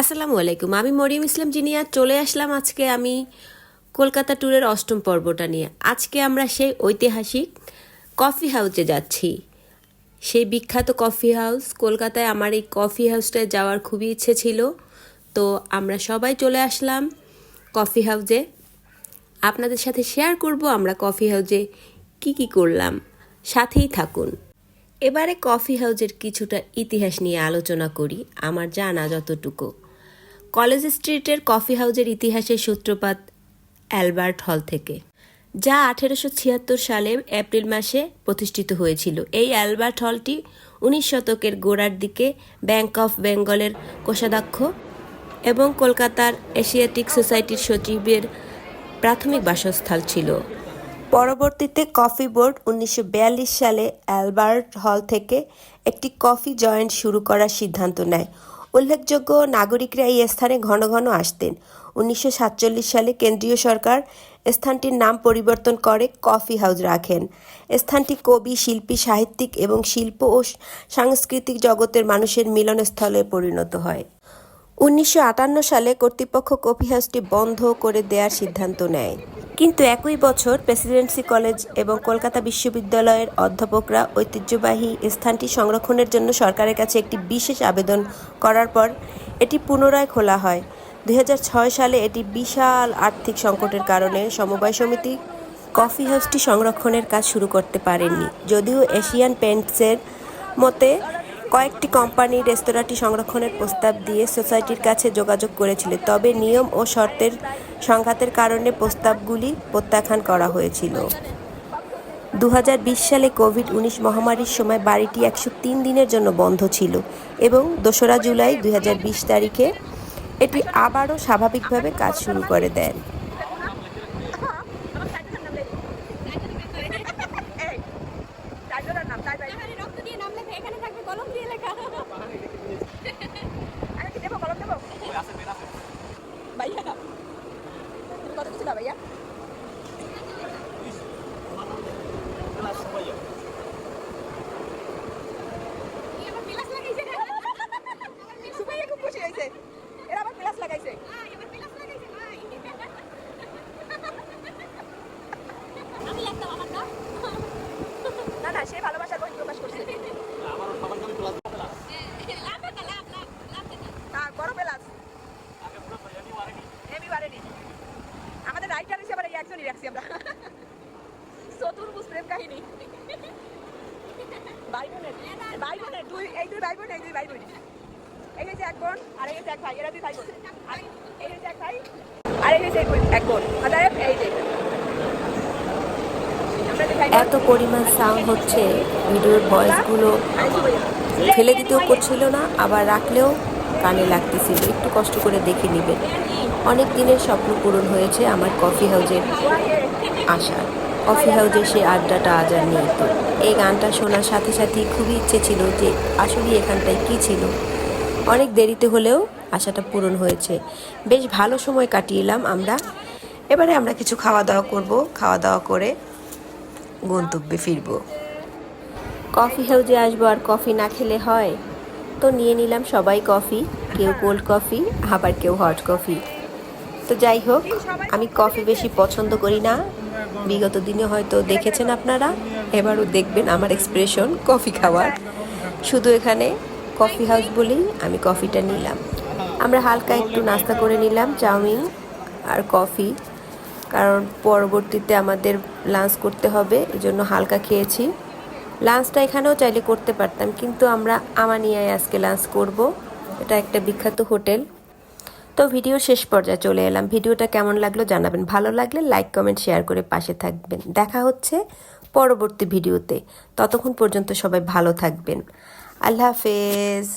আসসালামু আলাইকুম। আমি মরিয়ম ইসলাম জিনিয়া, চলে আসলাম আজকে আমি কলকাতা ট্যুরের অষ্টম পর্বটা নিয়ে। আজকে আমরা সেই ঐতিহাসিক কফি হাউসে যাচ্ছি। সেই বিখ্যাত কফি হাউস, কলকাতায় আমার এই কফি হাউসটায় যাওয়ার খুবই ইচ্ছে ছিল। তো আমরা সবাই চলে আসলাম কফি হাউসে। আপনাদের সাথে শেয়ার করব আমরা কফি হাউসে কি কি করলাম। সাথেই থাকুন। এবারে কফি হাউজের কিছুটা ইতিহাস নিয়ে আলোচনা করি, আমার জানা যতটুকু। কলেজ স্ট্রিটের কফি হাউসের ইতিহাসের সূত্রপাত অ্যালবার্ট হল থেকে, যা আঠেরোশো ছিয়াত্তর সালে এপ্রিল মাসে প্রতিষ্ঠিত হয়েছিল। এই অ্যালবার্ট হলটি উনিশ শতকের গোড়ার দিকে ব্যাংক অফ বেঙ্গলের কোষাধ্যক্ষ এবং কলকাতার এশিয়াটিক সোসাইটির সচিবের প্রাথমিক বাসস্থল ছিল। পরবর্তীতে কফি বোর্ড উনিশশো বিয়াল্লিশ সালে অ্যালবার্ট হল থেকে একটি কফি জয়েন্ট শুরু করার সিদ্ধান্ত নেয়। উল্লেখযোগ্য নাগরিকরা এই স্থানে ঘন ঘন আসতেন। উনিশশো সাতচল্লিশ সালে কেন্দ্রীয় সরকার স্থানটির নাম পরিবর্তন করে কফি হাউস রাখেন। স্থানটি কবি, শিল্পী, সাহিত্যিক এবং শিল্প ও সাংস্কৃতিক জগতের মানুষের মিলনস্থলে পরিণত হয়। উনিশশো আটান্ন সালে কর্তৃপক্ষ কফি হাউসটি বন্ধ করে দেওয়ার সিদ্ধান্ত নেয়। কিন্তু একই বছর প্রেসিডেন্সি কলেজ এবং কলকাতা বিশ্ববিদ্যালয়ের অধ্যাপকরা ঐতিহ্যবাহী স্থানটি সংরক্ষণের জন্য সরকারের কাছে একটি বিশেষ আবেদন করার পর এটি পুনরায় খোলা হয়। দু হাজার ছয় সালে এটি বিশাল আর্থিক সংকটের কারণে সমবায় সমিতি কফি হাউসটি সংরক্ষণের কাজ শুরু করতে পারেননি। যদিও এশিয়ান পেন্টসের মতে কয়েকটি কোম্পানি রেস্তোরাঁটি সংরক্ষণের প্রস্তাব দিয়ে সোসাইটির কাছে যোগাযোগ করেছিল, তবে নিয়ম ও শর্তের সংঘাতের কারণে প্রস্তাবগুলি প্রত্যাখ্যান করা হয়েছিল। দু হাজার বিশ সালে কোভিড উনিশ মহামারীর সময় বাড়িটি একশো তিন দিনের জন্য বন্ধ ছিল এবং দোসরা জুলাই দু হাজার বিশ তারিখে এটি আবারও স্বাভাবিকভাবে কাজ শুরু করে দেন টাইগারের নাম টাইগার এখানে রক্ত দিয়ে নাম লেখা এখানে থাকবে কলম দিয়ে লেখা আমি কি দেবো কলম দেবো ভাইয়া তুমি কত কিছু দাও ভাইয়া এই আমার পিলাস লাগাইছে রে সুমাইয়া খুব খুশি হয়েছে এরা আবার প্লাস লাগাইছে ভাই আমার পিলাস লাগাইছে ভাই আমি লাগতাম আমার না না না সে ভালোবাসার বই প্রকাশ করছে লাভ না লাভ লাভ লাভ না হ্যাঁ বড় প্লাস এমি বারেনি আমাদের রাইটার হিসেবে এই একজনই রাখছি আমরা চতুর্ভুজ প্রেম কাহিনী। ভাই বোনের ভাই বোনের দুই এই দুই ভাই বোন এই দুই ভাই বোন এই হচ্ছে এক বোন আর এই হচ্ছে এক ভাই এরা দুই ভাই বোন এই হচ্ছে এক ভাই আর এই হচ্ছে এক বোন। অতএব এই যে। আমরা দুই ভাই বোন। এত পরিমাণ সাউন্ড হচ্ছে ভিডিওর ভয়েসগুলো ফেলে দিতেও করছিল না আবার রাখলেও কানে লাগতেছিল একটু কষ্ট করে দেখে নেবেন অনেক দিনের স্বপ্ন পূরণ হয়েছে আমার কফি হাউজের আশা কফি হাউজে সে আড্ডাটা আজ আর নেই তো। এই গানটা শোনার সাথে সাথেই খুবই ইচ্ছে ছিল যে আসলে এখানটায় কী ছিল। অনেক দেরিতে হলেও আশাটা পূরণ হয়েছে। বেশ ভালো সময় কাটিয়েলাম আমরা। এবারে আমরা কিছু খাওয়া দাওয়া করব। খাওয়া দাওয়া করে গন্তব্যে ফিরবো। কফি হাউজে আসব আর কফি না খেলে হয়? তো নিয়ে নিলাম সবাই কফি, কেউ কোল্ড কফি, আবার কেউ হট কফি। তো যাই হোক, আমি কফি বেশি পছন্দ করি না। বিগত দিনে হয়তো দেখেছেন আপনারা, এবারও দেখবেন আমার এক্সপ্রেশন কফি খাওয়ার। শুধু এখানে কফি হাউস বলেই আমি কফিটা নিলাম। আমরা হালকা একটু নাস্তা করে নিলাম, চাউমিন আর কফি। কারণ পরবর্তীতে আমাদের লাঞ্চ করতে হবে, এজন্য হালকা খেয়েছি। লাঞ্চটা এখানেও চাইলে করতে পারতাম, কিন্তু আমরা আমানিয়ায় আজকে লাঞ্চ করব। এটা একটা বিখ্যাত হোটেল। তো ভিডিও শেষ পর্যায়ে চলে এলাম। ভিডিওটা কেমন লাগল জানাবেন। ভালো লাগলে লাইক, কমেন্ট, শেয়ার করে পাশে থাকবেন। দেখা হচ্ছে পরবর্তী ভিডিওতে। ততক্ষণ পর্যন্ত সবাই ভালো থাকবেন। আল্লাহ হাফেজ।